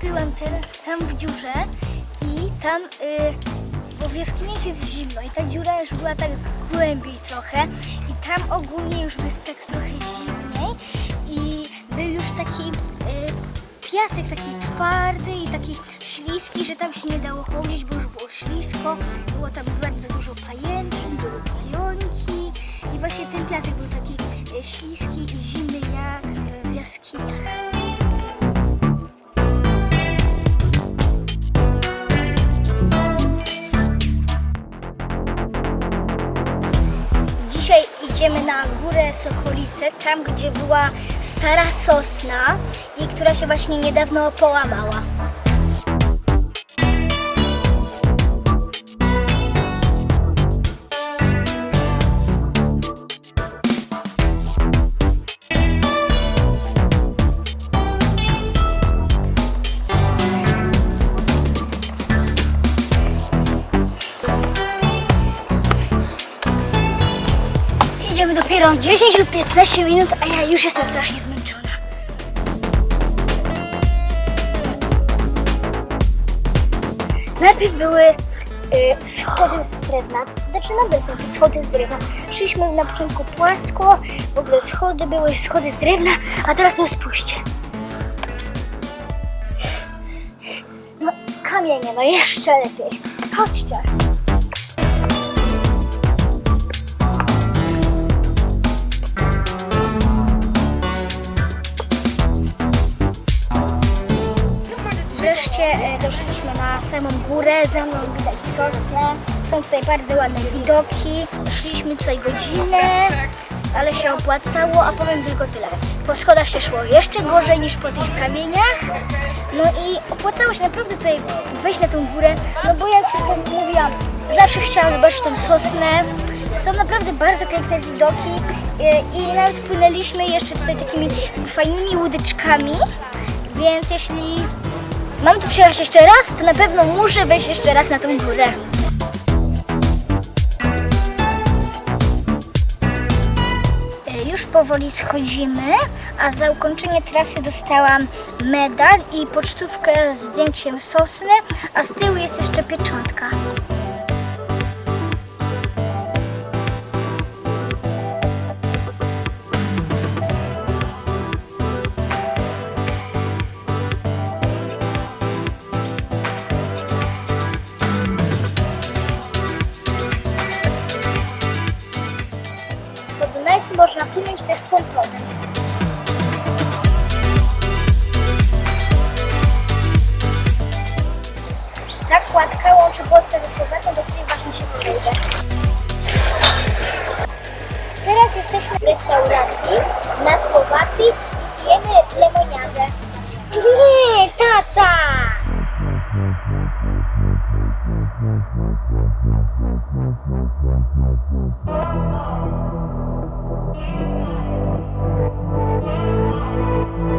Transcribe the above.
byłam teraz tam w dziurze i tam, y, bo w jaskiniach jest zimno i ta dziura już była tak głębiej trochę i tam ogólnie już jest tak trochę zimniej i był już taki y, piasek taki twardy i taki śliski, że tam się nie dało chodzić, bo już było ślisko, było tam bardzo dużo pajęczyn, były pająki i właśnie ten piasek był taki y, śliski i zimny jak y, w jaskiniach. Na górę Sokolice, tam gdzie była stara sosna i która się właśnie niedawno połamała. Idziemy dopiero 10 lub 15 minut, a ja już jestem strasznie zmęczona. Najpierw były y, schody z drewna. Znaczy nadal są te schody z drewna. Szliśmy na początku płasko, w ogóle schody były, schody z drewna, a teraz no spójrzcie. No kamienie, no jeszcze lepiej. Chodźcie. Wreszcie e, doszliśmy na samą górę, za mną widać sosnę, są tutaj bardzo ładne widoki. Szliśmy tutaj godzinę, ale się opłacało, a powiem tylko tyle. Po schodach się szło jeszcze gorzej niż po tych kamieniach. No i opłacało się naprawdę tutaj wejść na tą górę, no bo jak mówiłam, zawsze chciałam zobaczyć tą sosnę. Są naprawdę bardzo piękne widoki e, i nawet płynęliśmy jeszcze tutaj takimi fajnymi łódeczkami, więc jeśli Mam tu przyjechać jeszcze raz, to na pewno muszę wejść jeszcze raz na tą górę. E, Już powoli schodzimy, a za ukończenie trasy dostałam medal i pocztówkę z zdjęciem sosny, a z tyłu jest jeszcze pieczątka. Można płynąć też pontonem. Ta kładka łączy Polskę ze Słowacją, do której właśnie się przejdę. Teraz jesteśmy w restauracji na Słowacji i pijemy lemoniadę. Nie, tata! Thank you.